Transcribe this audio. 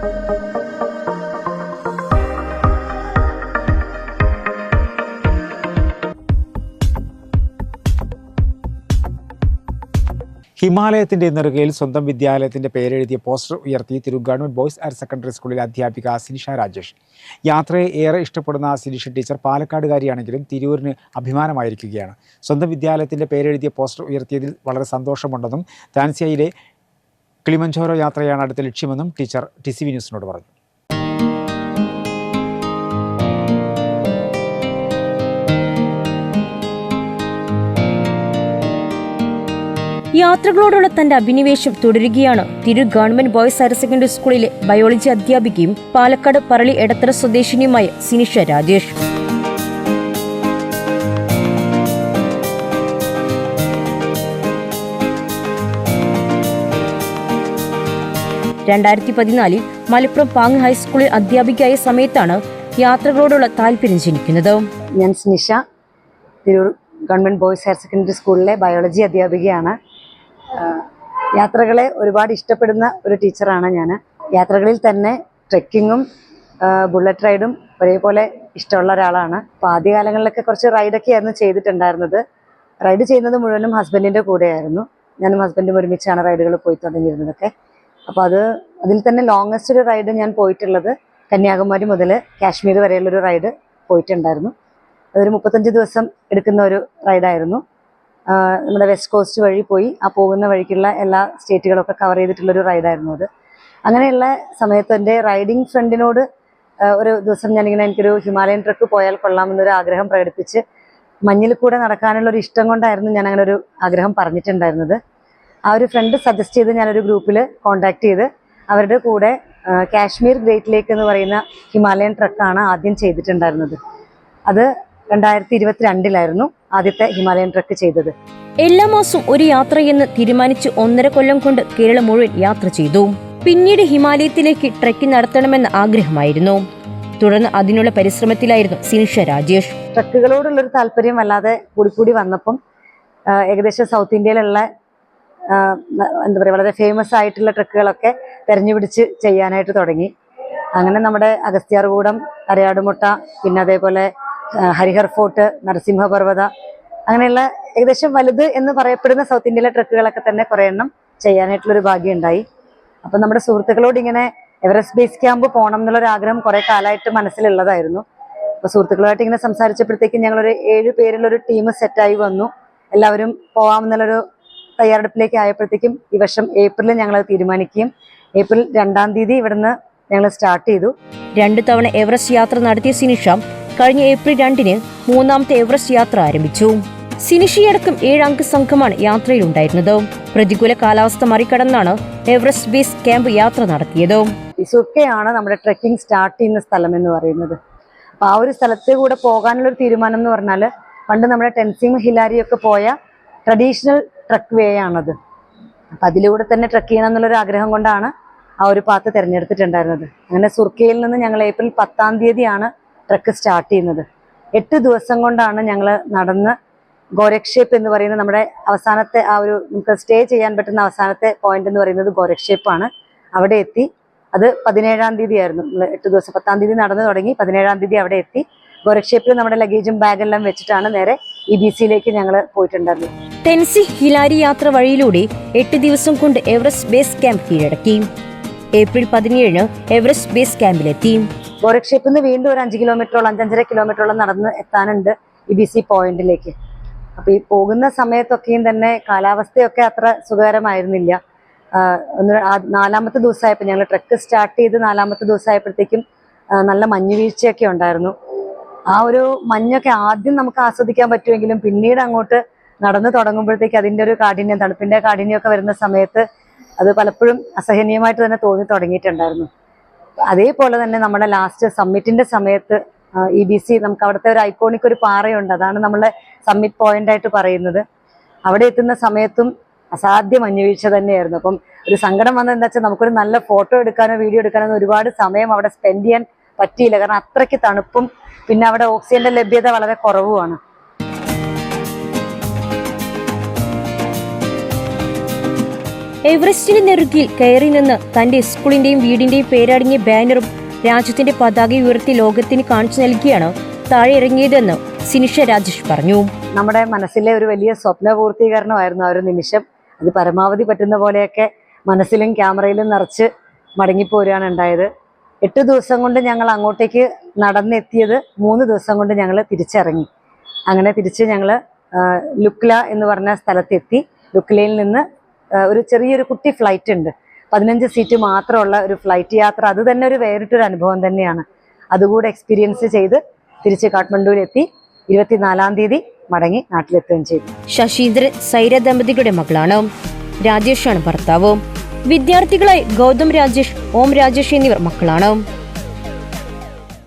ഹിമാലയത്തിന്റെ നെറുകയിൽ സ്വന്തം വിദ്യാലയത്തിന്റെ പേരെഴുതിയ പോസ്റ്റർ ഉയർത്തി തിരു ഗവൺമെന്റ് ബോയ്സ് ഹയർ സെക്കൻഡറി സ്കൂളിലെ അധ്യാപിക സിനിഷ രാജേഷ്. യാത്രയെ ഏറെ ഇഷ്ടപ്പെടുന്ന സിനിഷ ടീച്ചർ പാലക്കാടുകാരിയാണെങ്കിലും തിരൂരിന് അഭിമാനമായിരിക്കുകയാണ്. സ്വന്തം വിദ്യാലയത്തിന്റെ പേരെഴുതിയ പോസ്റ്റർ ഉയർത്തിയതിൽ വളരെ സന്തോഷമുണ്ടെന്നും താൻസിയയിലെ കിളിമഞ്ചോരോ യാത്രയാണ് അടുത്ത ലക്ഷ്യമെന്നും ടീച്ചർ ടി സി വി ന്യൂസിനോട് പറഞ്ഞു. യാത്രകളോടുള്ള തന്റെ അഭിനിവേശം തുടരുകയാണ്. തിരു ഗവൺമെന്റ് ബോയ്സ് ഹയർ സെക്കൻഡറി സ്കൂളിലെ ബയോളജി അധ്യാപികയും പാലക്കാട് പറളി എടത്തറ സ്വദേശിനിയുമായ സിനിഷ രാജേഷ്. രണ്ടായിരത്തി പതിനാലിൽ മലപ്പുറം പാങ് ഹൈസ്കൂളിൽ അധ്യാപികയായ സമയത്താണ് യാത്രകളോടുള്ള താല്പര്യം ജനിക്കുന്നത്. ഞാൻ Snisha Tirur government boys higher secondary സ്കൂളിലെ ബയോളജി അധ്യാപികയാണ്. യാത്രകളെ ഒരുപാട് ഇഷ്ടപ്പെടുന്ന ഒരു ടീച്ചറാണ് ഞാൻ യാത്രകളിൽ തന്നെ ട്രെക്കിങ്ങും ബുള്ളറ്റ് റൈഡും ഒരേപോലെ ഇഷ്ടമുള്ള ഒരാളാണ്. അപ്പോൾ ആദ്യകാലങ്ങളിലൊക്കെ കുറച്ച് റൈഡൊക്കെ ആയിരുന്നു ചെയ്തിട്ടുണ്ടായിരുന്നത്. റൈഡ് ചെയ്യുന്നത് മുഴുവനും ഹസ്ബൻഡിന്റെ കൂടെയായിരുന്നു. ഞാനും ഹസ്ബൻഡും ഒരുമിച്ചാണ് റൈഡുകൾ പോയി തുടങ്ങിയിരുന്നതൊക്കെ. അപ്പോൾ അത് അതിൽ തന്നെ ലോങ്ങസ്റ്റ് ഒരു റൈഡ് ഞാൻ പോയിട്ടുള്ളത് കന്യാകുമാരി മുതൽ കാശ്മീർ വരെയുള്ളൊരു റൈഡ് പോയിട്ടുണ്ടായിരുന്നു. അതൊരു മുപ്പത്തഞ്ച് ദിവസം എടുക്കുന്ന ഒരു റൈഡായിരുന്നു നമ്മുടെ വെസ്റ്റ് കോസ്റ്റ് വഴി പോയി ആ പോകുന്ന വഴിക്കുള്ള എല്ലാ സ്റ്റേറ്റുകളൊക്കെ കവർ ചെയ്തിട്ടുള്ളൊരു റൈഡായിരുന്നു അത്. അങ്ങനെയുള്ള സമയത്ത് എന്റെ റൈഡിങ് ഫ്രണ്ടിനോട് ഒരു ദിവസം ഞാനിങ്ങനെ എനിക്കൊരു ഹിമാലയൻ ട്രക്ക് പോയാൽ കൊള്ളാമെന്നൊരു ആഗ്രഹം പ്രകടിപ്പിച്ച് മഞ്ഞിൽ കൂടെ നടക്കാനുള്ള ഒരു ഇഷ്ടം കൊണ്ടായിരുന്നു ഞാൻ അങ്ങനെ ഒരു ആഗ്രഹം പറഞ്ഞിട്ടുണ്ടായിരുന്നത്. ആ ഒരു ഫ്രണ്ട് സജസ്റ്റ് ചെയ്ത് ഞാനൊരു ഗ്രൂപ്പിൽ കോണ്ടാക്ട് ചെയ്ത് അവരുടെ കൂടെ കാശ്മീർ ഗ്രേറ്റ് ലേക്ക് എന്ന് പറയുന്ന ഹിമാലയൻ ട്രക്കാണ് ആദ്യം ചെയ്തിട്ടുണ്ടായിരുന്നത്. അത് രണ്ടായിരത്തി ഇരുപത്തിരണ്ടിലായിരുന്നു ആദ്യത്തെ ഹിമാലയൻ ട്രക്ക് ചെയ്തത്. എല്ലാ മാസവും ഒരു യാത്രയെന്ന് തീരുമാനിച്ച് ഒന്നര കൊല്ലം കൊണ്ട് കേരളം മുഴുവൻ യാത്ര ചെയ്തു. പിന്നീട് ഹിമാലയത്തിലേക്ക് ട്രക്ക് നടത്തണമെന്ന ആഗ്രഹമായിരുന്നു. തുടർന്ന് അതിനുള്ള പരിശ്രമത്തിലായിരുന്നു സിനിഷ രാജേഷ്. ട്രക്കുകളോടുള്ളൊരു താല്പര്യം വല്ലാതെ കൂടിക്കൂടി വന്നപ്പം ഏകദേശം സൗത്ത് ഇന്ത്യയിലുള്ള എന്താ പറയുക വളരെ ഫേമസ് ആയിട്ടുള്ള ട്രക്കുകളൊക്കെ തെരഞ്ഞുപിടിച്ച് ചെയ്യാനായിട്ട് തുടങ്ങി. അങ്ങനെ നമ്മുടെ അഗസ്ത്യാർകൂടം അരയാടുമുട്ട പിന്നെ അതേപോലെ ഹരിഹർ ഫോർട്ട് നരസിംഹപർവത അങ്ങനെയുള്ള ഏകദേശം വലുത് എന്ന് പറയപ്പെടുന്ന സൗത്ത് ഇന്ത്യയിലെ ട്രക്കുകളൊക്കെ തന്നെ കുറേ എണ്ണം ചെയ്യാനായിട്ടുള്ളൊരു ഭാഗ്യം ഉണ്ടായി. അപ്പം നമ്മുടെ സുഹൃത്തുക്കളോട് ഇങ്ങനെ എവറസ്റ്റ് ബേസ് ക്യാമ്പ് പോകണം എന്നുള്ളൊരു ആഗ്രഹം കുറേ കാലമായിട്ട് മനസ്സിലുള്ളതായിരുന്നു. അപ്പോൾ സുഹൃത്തുക്കളുമായിട്ട് ഇങ്ങനെ സംസാരിച്ചപ്പോഴത്തേക്കും ഞങ്ങളൊരു ഏഴ് പേരുള്ളൊരു ടീം സെറ്റായി വന്നു. എല്ലാവരും പോകാമെന്നുള്ളൊരു തയ്യാറെടുപ്പിലേക്ക് ആയപ്പോഴത്തേക്കും ഈ വർഷം ഏപ്രിലിൽ ഞങ്ങൾ തീരുമാനിക്കുകയും ഏപ്രിൽ രണ്ടാം തീയതി ഇവിടുന്ന് ഞങ്ങൾ സ്റ്റാർട്ട് ചെയ്തു. രണ്ടു തവണ എവറസ്റ്റ് യാത്ര നടത്തിയ സിനിഷ കഴിഞ്ഞ ഏപ്രിൽ രണ്ടിന് മൂന്നാമത്തെ എവറസ്റ്റ് യാത്ര ആരംഭിച്ചു. സിനിഷിയടക്കം ഏഴ് അംഗ സംഘമാണ് യാത്രയിലുണ്ടായിരുന്നത്. പ്രതികൂല കാലാവസ്ഥ മറികടന്നാണ് എവറസ്റ്റ് ബേസ് ക്യാമ്പ് യാത്ര നടത്തിയത്. ഇസുക്കയാണ് നമ്മുടെ ട്രെക്കിംഗ് സ്റ്റാർട്ട് ചെയ്യുന്ന സ്ഥലം എന്ന് പറയുന്നത്. അപ്പൊ ആ ഒരു സ്ഥലത്തെ കൂടെ പോകാനുള്ള ഒരു തീരുമാനം എന്ന് പറഞ്ഞാൽ പണ്ട് നമ്മുടെ ടെൻസിങ് ഹിലാരിയൊക്കെ പോയ ട്രഡീഷണൽ ട്രക്ക് വേ ആണത്. അപ്പൊ അതിലൂടെ തന്നെ ട്രക്ക് ചെയ്യണം എന്നുള്ളൊരു ആഗ്രഹം കൊണ്ടാണ് ആ ഒരു പാത്ത് തിരഞ്ഞെടുത്തിട്ടുണ്ടായിരുന്നത്. അങ്ങനെ സുർക്കയിൽ നിന്ന് ഞങ്ങൾ ഏപ്രിൽ പത്താം തീയതിയാണ് ട്രക്ക് സ്റ്റാർട്ട് ചെയ്യുന്നത്. എട്ട് ദിവസം കൊണ്ടാണ് ഞങ്ങൾ നടന്ന് ഗോരക്ഷേപ്പ് എന്ന് പറയുന്ന നമ്മുടെ അവസാനത്തെ ആ ഒരു നമുക്ക് സ്റ്റേ ചെയ്യാൻ പറ്റുന്ന അവസാനത്തെ പോയിന്റ് എന്ന് പറയുന്നത് ഗോരക്ഷേപ്പാണ് അവിടെ എത്തി. അത് പതിനേഴാം തീയതി ആയിരുന്നു നമ്മൾ എട്ട് ദിവസം പത്താം തീയതി നടന്നു തുടങ്ങി പതിനേഴാം തീയതി അവിടെ എത്തി. ഗോരക്ഷേപ്പിൽ നമ്മുടെ ലഗേജും ബാഗെല്ലാം വെച്ചിട്ടാണ് നേരെ ഇ ബി സിയിലേക്ക് ഞങ്ങൾ പോയിട്ടുണ്ടായിരുന്നു. തെൻസി ഹിലാരി യാത്ര വഴിയിലൂടെ എട്ട് ദിവസം കൊണ്ട് എവറസ്റ്റ് ബേസ് ക്യാമ്പ് കീഴടക്കി. ഏപ്രിൽ പതിനേഴിന് എവറസ്റ്റ് ബേസ് ക്യാമ്പിലെത്തി. ഗോരക്ഷേപ്പിൽ നിന്ന് വീണ്ടും ഒരു അഞ്ച് കിലോമീറ്ററോളം അഞ്ചഞ്ചര കിലോമീറ്ററോളം നടന്ന് എത്താനുണ്ട് ഇ ബി സി പോയിന്റിലേക്ക്. അപ്പൊ ഈ പോകുന്ന സമയത്തൊക്കെയും തന്നെ കാലാവസ്ഥയൊക്കെ അത്ര സുഖകരമായിരുന്നില്ല. ഒന്ന് നാലാമത്തെ ദിവസമായപ്പോൾ ഞങ്ങൾ ട്രക്ക് സ്റ്റാർട്ട് ചെയ്ത് നാലാമത്തെ ദിവസമായപ്പോഴത്തേക്കും നല്ല മഞ്ഞുവീഴ്ചയൊക്കെ ഉണ്ടായിരുന്നു. ആ ഒരു മഞ്ഞൊക്കെ ആദ്യം നമുക്ക് ആസ്വദിക്കാൻ പറ്റുമെങ്കിലും പിന്നീട് അങ്ങോട്ട് നടന്നു തുടങ്ങുമ്പോഴത്തേക്ക് അതിന്റെ ഒരു കാഠിന്യം തണുപ്പിന്റെ കാഠിന്യമൊക്കെ വരുന്ന സമയത്ത് അത് പലപ്പോഴും അസഹനീയമായിട്ട് തന്നെ തോന്നി തുടങ്ങിയിട്ടുണ്ടായിരുന്നു. അതേപോലെ തന്നെ നമ്മുടെ ലാസ്റ്റ് സമ്മിറ്റിന്റെ സമയത്ത് ഇ ബി സി നമുക്ക് അവിടുത്തെ ഒരു ഐക്കോണിക് ഒരു പാറയുണ്ട്. അതാണ് നമ്മളെ സമ്മിറ്റ് പോയിന്റ് ആയിട്ട് പറയുന്നത്. അവിടെ എത്തുന്ന സമയത്തും അസാധ്യ മഞ്ഞുവീഴ്ച തന്നെയായിരുന്നു. അപ്പം ഒരു സങ്കടം വന്നത് വെച്ചാൽ നമുക്കൊരു നല്ല ഫോട്ടോ എടുക്കാനോ വീഡിയോ എടുക്കാനോ ഒരുപാട് സമയം അവിടെ സ്പെൻഡ് ചെയ്യാൻ പറ്റിയില്ല. കാരണം അത്രയ്ക്ക് തണുപ്പും പിന്നെ അവിടെ ഓക്സിജന്റെ ലഭ്യത വളരെ കുറവുമാണ്. എവറസ്റ്റിന് നെറുകിൽ കയറി നിന്ന് തന്റെ സ്കൂളിന്റെയും വീടിന്റെയും പേരടങ്ങിയ ബാനറും രാജ്യത്തിന്റെ പതാക ഉയർത്തി ലോകത്തിന് കാണിച്ചു നൽകിയാണ് താഴെ ഇറങ്ങിയതെന്ന് സിനിഷ രാജേഷ് പറഞ്ഞു. നമ്മുടെ മനസ്സിലെ ഒരു വലിയ സ്വപ്ന പൂർത്തീകരണമായിരുന്നു ആ ഒരു നിമിഷം. അത് പരമാവധി പറ്റുന്ന പോലെയൊക്കെ മനസ്സിലും ക്യാമറയിലും നിറച്ച് മടങ്ങിപ്പോരുകയാണ് ഉണ്ടായത്. എട്ട് ദിവസം കൊണ്ട് ഞങ്ങൾ അങ്ങോട്ടേക്ക് നടന്നെത്തിയത് മൂന്ന് ദിവസം കൊണ്ട് ഞങ്ങൾ തിരിച്ചിറങ്ങി. അങ്ങനെ തിരിച്ച് ഞങ്ങൾ ലുക്ല എന്ന് പറഞ്ഞ സ്ഥലത്തെത്തി. ലുക്ലയിൽ നിന്ന് ഒരു ചെറിയൊരു കുട്ടി ഫ്ലൈറ്റ് ഉണ്ട്. പതിനഞ്ച് സീറ്റ് മാത്രമുള്ള ഒരു ഫ്ലൈറ്റ് യാത്ര. അത് തന്നെ ഒരു വേറിട്ടൊരു അനുഭവം തന്നെയാണ്. അതുകൂടെ എക്സ്പീരിയൻസ് ചെയ്ത് തിരിച്ച് കാഠ്മണ്ഡുവിലെത്തി. ഇരുപത്തിനാലാം തീയതി മടങ്ങി നാട്ടിലെത്തുകയും ചെയ്തു. ശശീന്ദ്രൻ സൈര ദമ്പതികളുടെ മകളാണ്. രാജേഷാണ് ഭർത്താവ്. വിദ്യാർത്ഥികളായി ഗൗതം രാജേഷ് ഓം രാജേഷ് എന്നിവർ മക്കളാണ്.